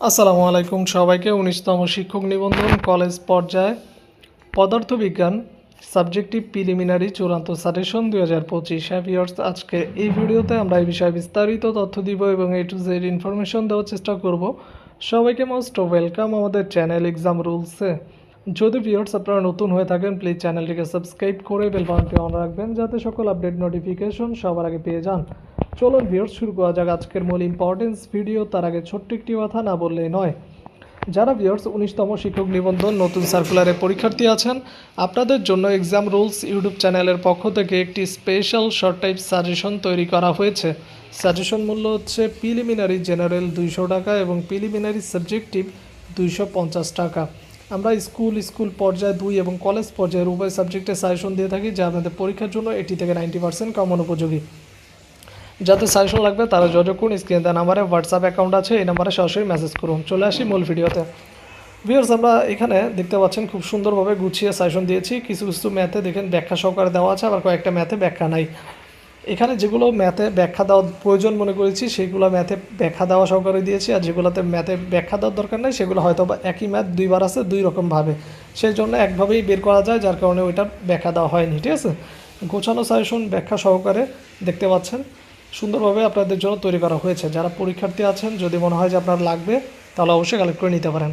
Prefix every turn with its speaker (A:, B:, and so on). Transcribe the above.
A: আসসালামু আলাইকুম সবাইকে। উনিশতম শিক্ষক নিবন্ধন কলেজ পর্যায়ে পদার্থবিজ্ঞান সাবজেক্টিভ প্রিলিমিনারি চূড়ান্ত সাজেশন দুই হাজার পঁচিশ। হ্যাভিয়ার্স আজকে এই ভিডিওতে আমরা এই বিষয়ে বিস্তারিত তথ্য দিব এবং এ টু জেড ইনফরমেশন দেওয়ার চেষ্টা করব। সবাইকে মোস্ট ওয়েলকাম আমাদের চ্যানেল এক্সাম রুলসে যদি ভিউয়ার্স আপনারা নতুন হয়ে থাকেন প্লিজ চ্যানেলটিকে সাবস্ক্রাইব করে বেল বাটনটি অন রাখবেন যাতে সকল আপডেট নোটিফিকেশন সবার আগে পেয়ে যান। চলুন ভিউয়ার্স শুরু করা যাক আজকের মূল ইম্পর্টেন্স ভিডিও তার আগে ছোট্ট একটি কথা না বললেই নয়। যারা ভিউয়ার্স উনিশতম শিক্ষক নিবন্ধন নতুন সার্কুলারে পরীক্ষার্থী আছেন, আপনাদের জন্য এক্সাম রুলস ইউটিউব চ্যানেলের পক্ষ থেকে একটি স্পেশাল শর্ট টাইপ সাজেশন তৈরি করা হয়েছে। সাজেশন মূল্য হচ্ছে প্রিলিমিনারি জেনারেল দুইশো টাকা এবং প্রিলিমিনারি সাবজেক্টিভ দুইশো পঞ্চাশ টাকা। আমরা স্কুল স্কুল পর্যায়ে দুই এবং কলেজ পর্যায়ের উভয় সাবজেক্টে সাজেশন দিয়ে থাকি যা আপনাদের পরীক্ষার জন্য এটি থেকে নাইনটি পার্সেন্ট কমন উপযোগী। যাতে সাজেশন লাগবে তারা করুন স্ক্রিনে দেওয়া নাম্বারে হোয়াটসঅ্যাপ অ্যাকাউন্ট আছে, এই নাম্বারে সরাসরি মেসেজ করুন। চলে আসি মূল ভিডিওতে ভিউয়ার্স আমরা এখানে দেখতে পাচ্ছেন খুব সুন্দরভাবে গুছিয়ে সাজেশন দিয়েছি। কিছু কিছু ম্যাথে দেখেন ব্যাখ্যা সহকারে দেওয়া আছে, আবার কয়েকটা ম্যাথে ব্যাখ্যা নাই। এখানে যেগুলো ম্যাথে ব্যাখ্যা দেওয়ার প্রয়োজন মনে করেছি, সেগুলো ম্যাথে ব্যাখ্যা দেওয়া সহকারে দিয়েছি, আর যেগুলোতে ম্যাথে ব্যাখ্যা দেওয়ার দরকার নেই, সেগুলো হয়তো বা একই ম্যাথ দুইবার আছে, দুই রকমভাবে সেই জন্য একভাবেই বের করা যায়, যার কারণে ওইটার ব্যাখ্যা দেওয়া হয়নি, ঠিক আছে? গোছানো সাজেশন ব্যাখ্যা সহকারে দেখতে পাচ্ছেন। সুন্দরভাবে আপনাদের জন্য তৈরি করা হয়েছে। যারা পরীক্ষার্থী আছেন, যদি মনে হয় যে আপনার লাগবে, তাহলে অবশ্যই কালেক্ট করে নিতে পারেন।